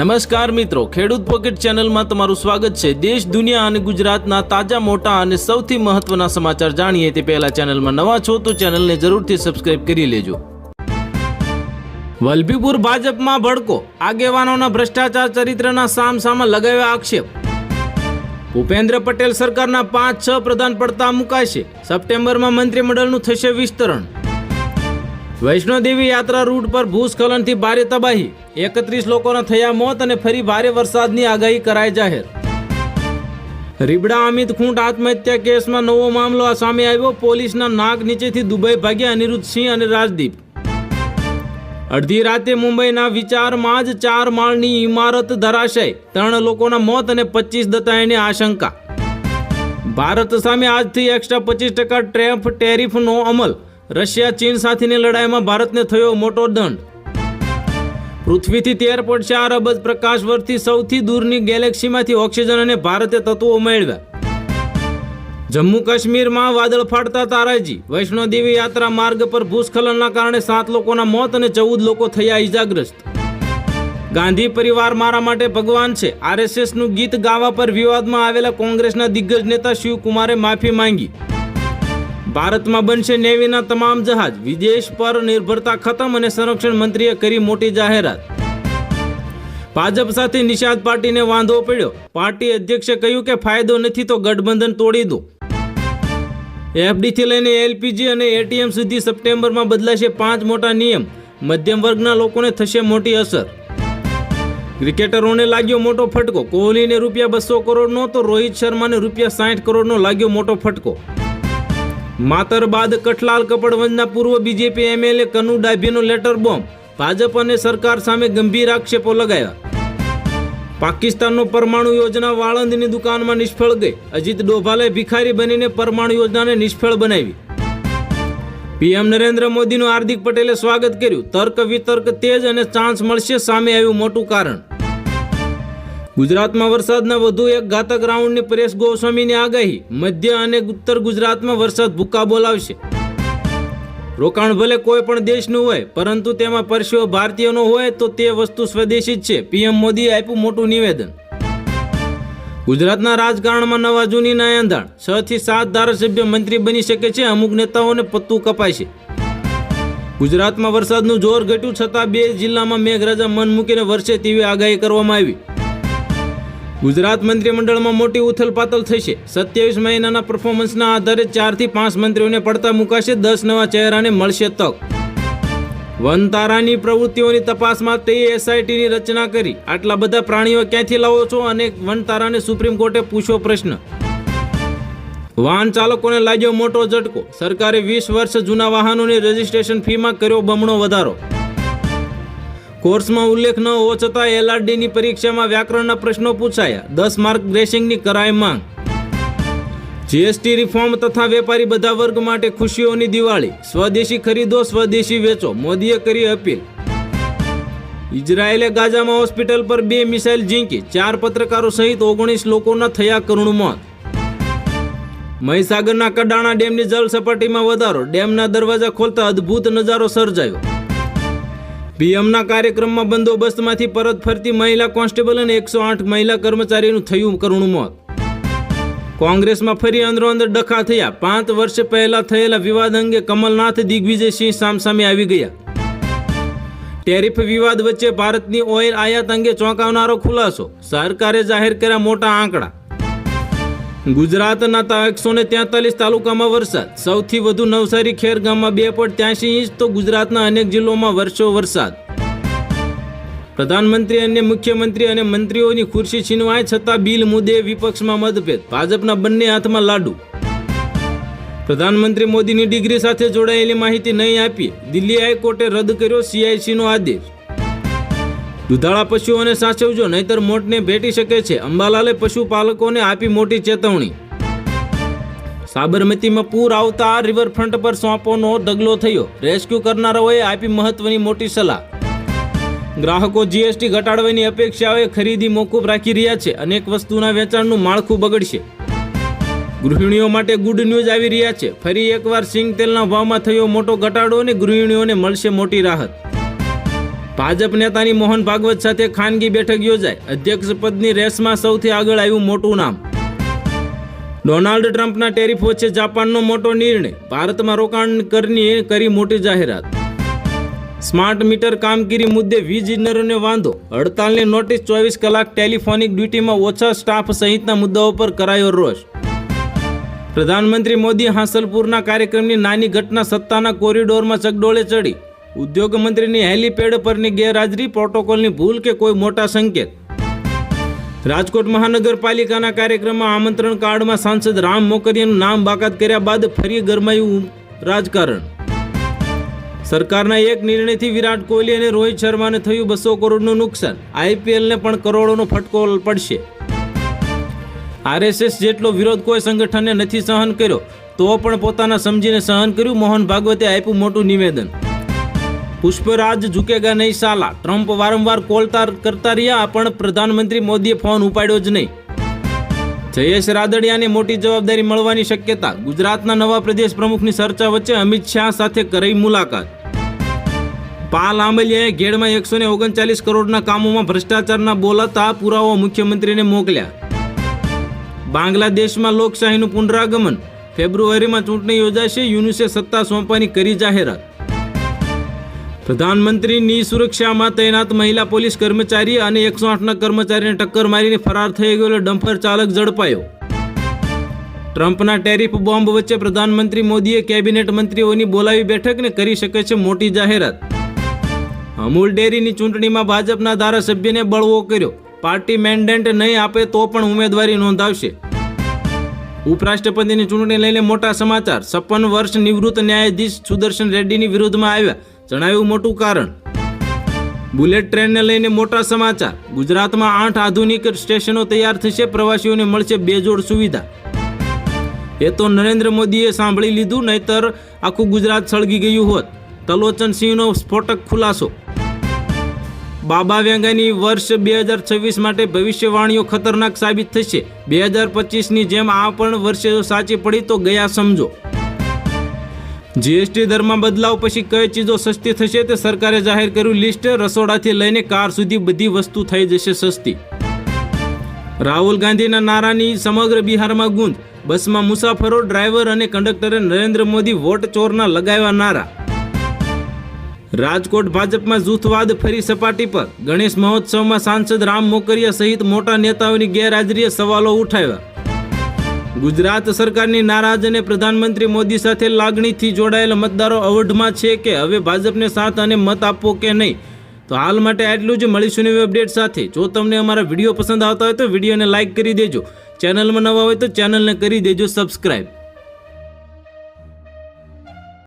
નમસ્કાર મિત્રો, ખેડૂત પોકેટ ચેનલમાં તમારું સ્વાગત છે. દેશ, દુનિયા અને ગુજરાતના તાજા, મોટા અને સૌથી મહત્વના સમાચાર જાણીએ તે પહેલા ચેનલમાં નવા છો તો ચેનલને જરૂરથી સબસ્ક્રાઇબ કરી લેજો. વલભીપુર ભાજપમાં ભડકો, આગેવાનોના ભ્રષ્ટાચાર ચરિત્રના સામસામા લગાવ્યા આક્ષેપ. ભૂપેન્દ્ર પટેલ સરકારના પાંચ, છ પ્રધાન પડતા મુકાશે. સપ્ટેમ્બરમાં મંત્રીમંડળનું થશે વિસ્તરણ. વૈષ્ણોદેવી યાત્રા રૂટ પર ભૂસ્ખલનથી ભારે તબાહી. એકત્રીસ લોકોના થયા મોત અને ફરી ભારે વરસાદની આગાહી કરાઈ જાહેર. રીબડા અમિત ખૂંટ આત્મહત્યા કેસમાં નવો મામલો આ સામે આવ્યો. પોલીસના નાક નીચેથી દુબઈ ભાગ્યા અનિરુદ્ધ સિંહ અને રાજદીપ. અડધી રાતે મુંબઈના વિચારમાં જ ચાર માળની ઇમારત ધરાશય. ત્રણ લોકોના મોત અને પચીસ દતાયની આશંકા. ભારત સામે આજથી એક્સ્ટ્રા પચીસ ટકા ટ્રેફ ટેરિફનો અમલ. રશિયા ચીન સાથેની લડાઈમાં ભારતને થયો મોટો દંડ. પૃથ્વીથી તેર પોઈન્ટ ચાર અબજ પ્રકાશ વર્ષથી સૌથી દૂરની ગેલેક્સીમાંથી ઓક્સિજન અને ભારતે તત્વો મેળવ્યા જમ્મુ કાશ્મીરમાં વાદળ ફાટતા તારાજી, વૈષ્ણોદેવી યાત્રા માર્ગ પર ભૂસ્ખલનના કારણે સાત લોકોના મોત અને ચૌદ લોકો થયા ઇજાગ્રસ્ત ગાંધી પરિવાર મારા માટે ભગવાન છે. આરએસએસનું ગીત ગાવા પર વિવાદમાં આવેલા કોંગ્રેસના દિગ્ગજ નેતા શિવકુમારે માફી માંગી. ભારતમાં બનશે નેવીના તમામ જહાજ. વિદેશ પર નિર્ભરતા ખતમ અને સંરક્ષણ મંત્રીએ કરી મોટી જાહેરાત. ભાજપ સાથે નિષાદ પાર્ટીને વાંધો પડ્યો. પાર્ટી અધ્યક્ષે કહ્યું કે ફાયદો નથી તો ગઠબંધન તોડી દો. એફડીથી લઈને એલપીજી અને એટીએમ સુધી સપ્ટેમ્બરમાં બદલાશે પાંચ મોટા નિયમ. મધ્યમ વર્ગના લોકોને થશે મોટી અસર. ક્રિકેટરોને લાગ્યો મોટો ફટકો. કોહલીને રૂપિયા બસો કરોડનો તો રોહિત શર્માને રૂપિયા સાઠ કરોડનો લાગ્યો મોટો ફટકો. માતર બાદ કઠલાલ કપડવંજના પૂર્વ બીજેપી એમએલએ કનુ ડાભીનો લેટર બોમ્બ ભાજપ અને સરકાર સામે ગંભીર આક્ષેપો લગાવ્યા પાકિસ્તાનનો પરમાણુ યોજના વાળંદની દુકાનમાં નિષ્ફળ ગઈ. અજીત ડોભાલે ભિખારી બનીને પરમાણુ યોજનાને નિષ્ફળ બનાવી. પીએમ નરેન્દ્ર મોદીનું હાર્દિક પટેલે સ્વાગત કર્યું. તર્ક વિતર્ક તેજ અને ચાન્સ મળશે સામે આવ્યું મોટું કારણ. ગુજરાતમાં વરસાદના વધુ એક ઘાતક રાઉન્ડની પરેશ ગોસ્વામીની આગાહી. મધ્ય અને ઉત્તર ગુજરાતમાં વરસાદ ભૂકા બોલાવશે. રોકાણ ભલે કોઈ પણ દેશનું હોય, પરંતુ તેમાં પરસ્યો ભારતીયનો હોય તો તે વસ્તુ સ્વદેશી જ છે, પીએમ મોદીએ આપ્યું મોટું નિવેદન. ગુજરાતના રાજકારણમાં નવા જૂની નાયંધાણ છ થી સાત ધારાસભ્ય મંત્રી બની શકે છે, અમુક નેતાઓને પત્તું કપાય છે ગુજરાતમાં વરસાદનું જોર ઘટ્યું છતાં બે જિલ્લામાં મેઘરાજા મન મૂકીને વરસે તેવી આગાહી કરવામાં આવી. ગુજરાત મંત્રીમંડળમાં મોટી ઉથલપાથલ થશે. સત્યાવીસ મહિનાના પરફોર્મન્સના આધારે ચારથી પાંચ મંત્રીઓને પડતા મુકાશે દસ નવા ચહેરાને મળશે તક. વનતારાની પ્રવૃત્તિઓની તપાસમાં તે એસઆઈટીની રચના કરી. આટલા બધા પ્રાણીઓ ક્યાંથી લાવો છો? અને વનતારાને સુપ્રીમ કોર્ટે પૂછ્યો પ્રશ્ન. વાહન ચાલકોને લાગ્યો મોટો ઝટકો. સરકારે વીસ વર્ષ જૂના વાહનોની રજિસ્ટ્રેશન ફીમાં કર્યો બમણો વધારો. કોર્સમાં ઉલ્લેખ ન હોવા છતાં એલઆરડીની પરીક્ષામાં વ્યાકરણના પ્રશ્નો પૂછાયા. દસ માર્ક ગ્રેસિંગની કરાય માંગ. જીએસટી રિફોર્મ તથા વેપારી બધા વર્ગ માટે ખુશીઓની દિવાળી. સ્વદેશી ખરીદો, સ્વદેશી વેચો, મોદીએ કરી અપીલ. ઇઝરાયેલે ગાઝામાં હોસ્પિટલ પર બે મિસાઇલ ઝીંકી. ચાર પત્રકારો સહિત ઓગણીસ લોકોના થયા કરુણ મોત. મહીસાગરના કડાણા ડેમની જળ સપાટીમાં વધારો. ડેમના દરવાજા ખોલતા અદ્ભુત નજારો સર્જાયો. પીએમના કાર્યક્રમમાં બંદોબસ્તમાંથી પરત ફરતી મહિલા કોન્સ્ટેબલ અને એકસો આઠ મહિલા કર્મચારીનું થયું કરુણ મોત. કોંગ્રેસમાં ફરી અંદરો અંદર ડખા થયા. પાંચ વર્ષ પહેલા થયેલા વિવાદ અંગે કમલનાથ, દિગ્વિજયસિંહ સામસામે આવી ગયા. ટેરિફ વિવાદ વચ્ચે ભારતની ઓઇલ આયાત અંગે ચોંકાવનારો ખુલાસો. સરકારે જાહેર કર્યા મોટા આંકડા. ગુજરાતના એકસો ને તેતાલીસ તાલુકામાં વરસાદ. સૌથી વધુ નવસારી ખેર ગામમાં બે પોઈન્ટ ત્યાસી ઇંચ તો ગુજરાતના અનેક જિલ્લોમાં વર્ષો વરસાદ. પ્રધાનમંત્રી અને મુખ્યમંત્રી અને મંત્રીઓની ખુરશી છીનવાય છતાં બિલ મુદ્દે વિપક્ષમાં મતભેદ. ભાજપના બંને હાથમાં લાડુ. પ્રધાનમંત્રી મોદીની ડિગ્રી સાથે જોડાયેલી માહિતી નહીં આપી દિલ્હી હાઈકોર્ટે રદ કર્યો સીઆઈસીનો આદેશ. દુધાળા પશુઓને સાચવજો, નહીતર મોટને ભેટી શકે છે. અંબાલાલે પશુપાલકોને આપી મોટી ચેતવણી. સાબરમતીમાં પૂર આવતા રિવરફ્રન્ટ પર સોંપોનો ઢગલો થયો. રેસ્ક્યુ કરનારાઓએ આપી મહત્વની મોટી સલાહ. ગ્રાહકો જીએસટી ઘટાડવાની અપેક્ષાઓએ ખરીદી મોકૂફ રાખી રહ્યા છે. અનેક વસ્તુના વેચાણનું માળખું બગડશે. ગૃહિણીઓ માટે ગુડ ન્યૂઝ આવી રહ્યા છે. ફરી એકવાર સિંગ તેલના ભાવમાં થયો મોટો ઘટાડો અને ગૃહિણીઓને મળશે મોટી રાહત. ભાજપ નેતાની મોહન ભાગવત સાથે ખાનગી બેઠક યોજાઈ. અધ્યક્ષ પદની રેસમાં સૌથી આગળ આવ્યું મોટું નામ. ડોનાલ્ડ ટ્રમ્પના ટેરિફ વચ્ચે જાપાનનો મોટો નિર્ણય. ભારતમાં રોકાણ કરની કરી મોટી જાહેરાત. સ્માર્ટ મીટર કામગીરી મુદ્દે વીજ ઇજનેરોને વાંધો. હડતાલની નોટિસ ચોવીસ કલાક ટેલિફોનિક ડ્યુટીમાં ઓછા સ્ટાફ સહિતના મુદ્દાઓ પર કરાયો રોષ. પ્રધાનમંત્રી મોદી હાંસલપુરના કાર્યક્રમની નાની ઘટના સત્તાના કોરિડોરમાં ચગડોળે ચડી. ઉદ્યોગ મંત્રીની હેલીપેડ પરની ગેરહાજરી, પ્રોટોકોલની ભૂલ કે કોઈ મોટા સંકેત? રાજકોટ મહાનગરપાલિકાના કાર્યક્રમમાં આમંત્રણ કાર્ડમાં સાંસદ રામ મોકરિયાનું નામ બાકાત કર્યા બાદ ફરી ગરમાયું રાજકારણ. સરકારના એક નિર્ણયથી વિરાટ કોહલી અને રોહિત શર્માને થયું બસો કરોડનું નુકસાન. આઈપીએલને પણ કરોડોનો ફટકો પડશે. આરએસએસ જેટલો વિરોધ કોઈ સંગઠને નથી સહન કર્યો, તો પણ પોતાના સમજીને સહન કર્યું મોહન ભાગવતે આપ્યું મોટું નિવેદન. પુષ્પરાજ ઝુકેગા નહીં સાલા. ટ્રમ્પ વારંવાર કોલ કરતા રહ્યા, પણ પ્રધાનમંત્રી મોદીએ ફોન ઉપાડ્યો જ નહીં. જયેશ રાદડિયાને મોટી જવાબદારી મળવાની શક્યતા. ગુજરાતના નવા પ્રદેશ પ્રમુખની ચર્ચા વચ્ચે અમિત શાહ સાથે કરી મુલાકાત. પાલ આંબલિયાએ ઘેડમાં એકસો ને ઓગણચાલીસ કરોડના કામોમાં ભ્રષ્ટાચારના બોલાતા પુરાવો મુખ્યમંત્રીને મોકલ્યા. બાંગ્લાદેશમાં લોકશાહીનું પુનરાગમન. ફેબ્રુઆરીમાં ચૂંટણી યોજાશે, યુનુસે સત્તા સોંપવાની કરી જાહેરાત. પ્રધાનમંત્રીની સુરક્ષામાં તૈનાત મહિલા પોલીસ કર્મચારી અને એકસો આઠના કર્મચારીને ટક્કર મારીને ફરાર થઈ ગયેલો ડમ્પર ચાલક ઝડપાયો. ટ્રમ્પના ટેરિફ બોમ્બ વચ્ચે પ્રધાનમંત્રી મોદીએ કેબિનેટ મંત્રીઓની બોલાવી બેઠકને કરી શકે છે મોટી જાહેરાત. અમૂલ ડેરીની ચૂંટણીમાં ભાજપના ધારાસભ્યને બળવો કર્યો. પાર્ટી મેન્ડેન્ટ નહીં આપે તો પણ ઉમેદવારી નોંધાવશે. ઉપરાષ્ટ્રપતિની ચૂંટણી લઈને મોટા સમાચાર. છપ્પન વર્ષ નિવૃત્ત ન્યાયાધીશ સુદર્શન રેડ્ડીની વિરુદ્ધમાં આવ્યા. જણાવ્યું મોટું કારણ. બુલેટ ટ્રેનને લઈને મોટા સમાચાર. ગુજરાતમાં આઠ આધુનિક સ્ટેશનો તૈયાર થશે, પ્રવાસીઓને મળશે બેજોડ સુવિધા. એ તો નરેન્દ્ર મોદીએ સાંભળી લીધું, નહીતર આખું ગુજરાત સળગી ગયું હોત. તલોચન સિંહનો સ્ફોટક ખુલાસો. બાબા વેંગાની વર્ષ બે હજાર છવ્વીસ માટે ભવિષ્યવાણીઓ ખતરનાક સાબિત થશે. બે હજાર પચીસની જેમ આ પણ વર્ષે સાચી પડી તો ગયા સમજો. જીએસટી દરમાં બદલાવ પછી કઈ ચીજો સસ્તી થશે તે સરકારે જાહેર કર્યું લિસ્ટ. રસોડાથી લઈને કાર સુધી બધી વસ્તુ થઈ જશે સસ્તી. રાહુલ ગાંધીના નારાની સમગ્ર બિહારમાં ગુંજ. બસમાં મુસાફરો, ડ્રાઈવર અને કંડક્ટરે નરેન્દ્ર મોદી વોટ ચોરના લગાવ્યા નારા. રાજકોટ ભાજપમાં જૂથવાદ ફરી સપાટી પર. ગણેશ મહોત્સવમાં સાંસદ રામ મોકરિયા સહિત મોટા નેતાઓની ગેરહાજરીએ સવાલો ઉઠાવ્યા. ગુજરાત સરકારની નારાજ અને પ્રધાનમંત્રી મોદી સાથે લાગણીથી જોડાયેલા મતદારો અવઢમાં છે કે હવે ભાજપને સાથ અને મત આપવો કે નહીં? તો હાલ માટે આટલું જ. મળીશું નવી અપડેટ સાથે. જો તમને અમારા વીડિયો પસંદ આવતા હોય તો વિડીયોને લાઇક કરી દેજો. ચેનલમાં નવા હોય તો ચેનલને કરી દેજો સબસ્ક્રાઈબ